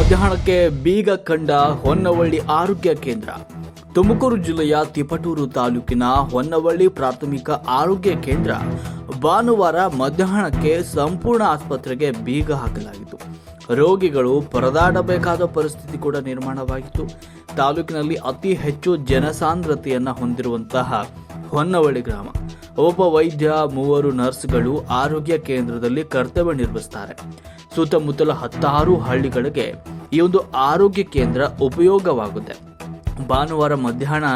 ಮಧ್ಯಾಹ್ನಕ್ಕೆ ಬೀಗ ಕಂಡ ಹೊನ್ನವಳ್ಳಿ ಆರೋಗ್ಯ ಕೇಂದ್ರ. ತುಮಕೂರು ಜಿಲ್ಲೆಯ ತಿಪಟೂರು ತಾಲೂಕಿನ ಹೊನ್ನವಳ್ಳಿ ಪ್ರಾಥಮಿಕ ಆರೋಗ್ಯ ಕೇಂದ್ರ ಭಾನುವಾರ ಮಧ್ಯಾಹ್ನಕ್ಕೆ ಸಂಪೂರ್ಣ ಆಸ್ಪತ್ರೆಗೆ ಬೀಗ ಹಾಕಲಾಗಿತ್ತು. ರೋಗಿಗಳು ಪರದಾಡಬೇಕಾದ ಪರಿಸ್ಥಿತಿ ಕೂಡ ನಿರ್ಮಾಣವಾಗಿತ್ತು. ತಾಲೂಕಿನಲ್ಲಿ ಅತಿ ಹೆಚ್ಚು ಜನಸಾಂದ್ರತೆಯನ್ನ ಹೊಂದಿರುವಂತಹ ಹೊನ್ನವಳ್ಳಿ ಗ್ರಾಮ. ಒಬ್ಬ ವೈದ್ಯ, ಮೂವರು ನರ್ಸ್ಗಳು ಆರೋಗ್ಯ ಕೇಂದ್ರದಲ್ಲಿ ಕರ್ತವ್ಯ ನಿರ್ವಹಿಸುತ್ತಾರೆ ಸುತ್ತಮುತ್ತಲ ಹತ್ತಾರು ಹಳ್ಳಿಗಳಿಗೆ ಈ ಒಂದು ಆರೋಗ್ಯ ಕೇಂದ್ರ ಉಪಯೋಗವಾಗುತ್ತೆ. ಭಾನುವಾರ ಮಧ್ಯಾಹ್ನ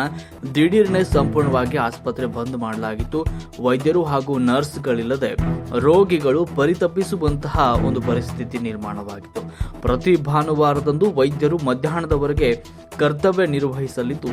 ದಿಢೀರ್ನೆ ಸಂಪೂರ್ಣವಾಗಿ ಆಸ್ಪತ್ರೆ ಬಂದ್ ಮಾಡಲಾಗಿತ್ತು. ವೈದ್ಯರು ಹಾಗೂ ನರ್ಸ್ಗಳಿಲ್ಲದೆ ರೋಗಿಗಳು ಪರಿತಪಿಸುವಂತಹ ಒಂದು ಪರಿಸ್ಥಿತಿ ನಿರ್ಮಾಣವಾಗಿತ್ತು. ಪ್ರತಿ ಭಾನುವಾರದಂದು ವೈದ್ಯರು ಮಧ್ಯಾಹ್ನದವರೆಗೆ ಕರ್ತವ್ಯ ನಿರ್ವಹಿಸಲಿದ್ದು,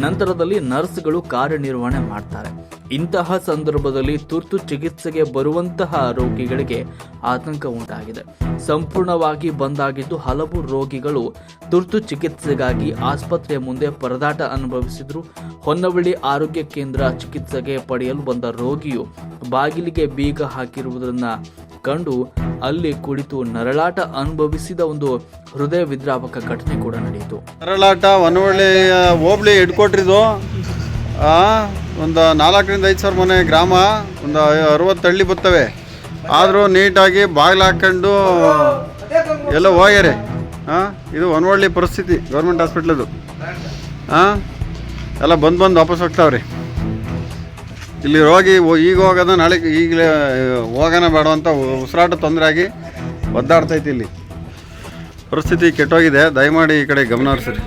ನಂತರದಲ್ಲಿ ನರ್ಸ್ಗಳು ಕಾರ್ಯನಿರ್ವಹಣೆ ಮಾಡ್ತಾರೆ. ಇಂತಹ ಸಂದರ್ಭದಲ್ಲಿ ತುರ್ತು ಚಿಕಿತ್ಸೆಗೆ ಬರುವಂತಹ ರೋಗಿಗಳಿಗೆ ಆತಂಕ ಉಂಟಾಗಿದೆ. ಸಂಪೂರ್ಣವಾಗಿ ಬಂದಾಗಿದ್ದು ಹಲವು ರೋಗಿಗಳು ತುರ್ತು ಚಿಕಿತ್ಸೆಗಾಗಿ ಆಸ್ಪತ್ರೆಯ ಮುಂದೆ ಪರದಾಟ ಅನುಭವಿಸಿದ್ರು. ಹೊನ್ನವಳ್ಳಿ ಆರೋಗ್ಯ ಕೇಂದ್ರ ಚಿಕಿತ್ಸೆಗೆ ಪಡೆಯಲು ಬಂದ ರೋಗಿಯು ಬಾಗಿಲಿಗೆ ಬೀಗ ಹಾಕಿರುವುದನ್ನು ಕಂಡು ಅಲ್ಲಿ ಕುಳಿತು ನರಳಾಟ ಅನುಭವಿಸಿದ ಒಂದು ಹೃದಯ ವಿದ್ರಾವಕ ಘಟನೆ ಕೂಡ ನಡೆಯಿತು. ನರಳಾಟ, ಹೊನ್ನವಳ್ಳಿ, ಹೋಬಳಿ ಹಿಡ್ಕೊಟ್ರಿದು ಒಂದು ನಾಲ್ಕರಿಂದ ಐದು ಸಾವಿರ ಮನೆ ಗ್ರಾಮ, ಒಂದು ಅರವತ್ತು ಹಳ್ಳಿ ಬರ್ತವೆ. ಆದರೂ ನೀಟಾಗಿ ಬಾಗಿಲು ಹಾಕ್ಕೊಂಡು ಎಲ್ಲ ಹೋಗ್ಯಾರೆ. ಹಾಂ, ಇದು ಹೊನ್ನವಳ್ಳಿ ಪರಿಸ್ಥಿತಿ, ಗೌರ್ಮೆಂಟ್ ಹಾಸ್ಪಿಟ್ಲದು. ಹಾಂ, ಎಲ್ಲ ಬಂದು ಬಂದು ವಾಪಸ್ ಹೋಗ್ತಾವ್ರಿ. ಇಲ್ಲಿ ರೋಗಿ ಈಗ ಹೋಗೋದ ನಾಳೆ ಈಗಲೇ ಹೋಗೋಣ ಬೇಡ ಅಂತ ಉಸಿರಾಟ ತೊಂದರೆ ಆಗಿ ಒದ್ದಾಡ್ತೈತಿ ಇಲ್ಲಿ. ಪರಿಸ್ಥಿತಿ ಕೆಟ್ಟೋಗಿದೆ, ದಯಮಾಡಿ ಈ ಕಡೆ ಗಮನ ಹರಿಸ್ರಿ.